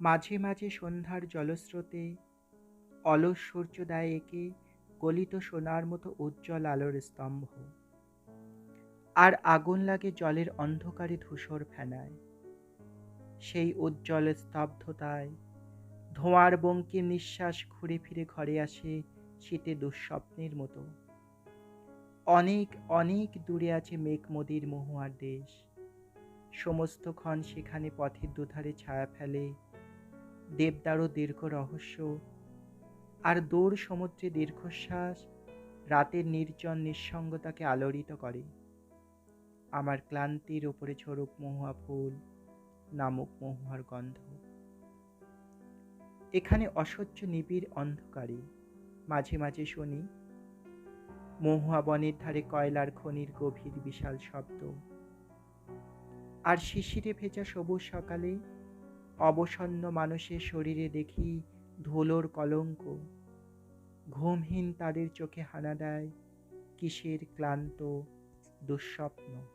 মাঝে মাঝে সন্ধ্যার জলস্রোতে অলস সূর্যোদয় একে গলিত সোনার মতো উজ্জ্বল আলোর স্তম্ভ। আর আগুন লাগে জলের অন্ধকারে ধূসর ফেনায়। সেই উজ্জ্বল স্তব্ধতায় ধোঁয়ার বঙ্কিম নিঃশ্বাস ঘুরে ফিরে ঘরে আসে শীতে দুঃস্বপ্নের মতো। অনেক অনেক দূরে আছে মেঘমদির মহুয়ার দেশ। সমস্ত ক্ষণ সেখানে পথের দুধারে ছায়া ফেলে দেবদারও দীর্ঘ রহস্য আর দূর সমুদ্রে দীর্ঘশ্বাস রাতের নির্জন নিঃসঙ্গতাকে আলোড়িত করে। আমার ক্লান্তির উপরে ঝরুক মহুয়া ফুল, নামক মহুয়ার গন্ধ। এখানে অসহ্য নিবিড় অন্ধকারে, মাঝে মাঝে শুনি, মহুয়া বনের ধারে কয়লার খনির গভীর বিশাল শব্দ। আর শিশিরে ভেজা সবুজ সকালে অবসন্ন মানুষের শরীরে দেখি ধুলোর কলঙ্ক। ঘুমহীন তাদের চোখে হানা দেয় কিসের ক্লান্ত দুঃস্বপ্ন।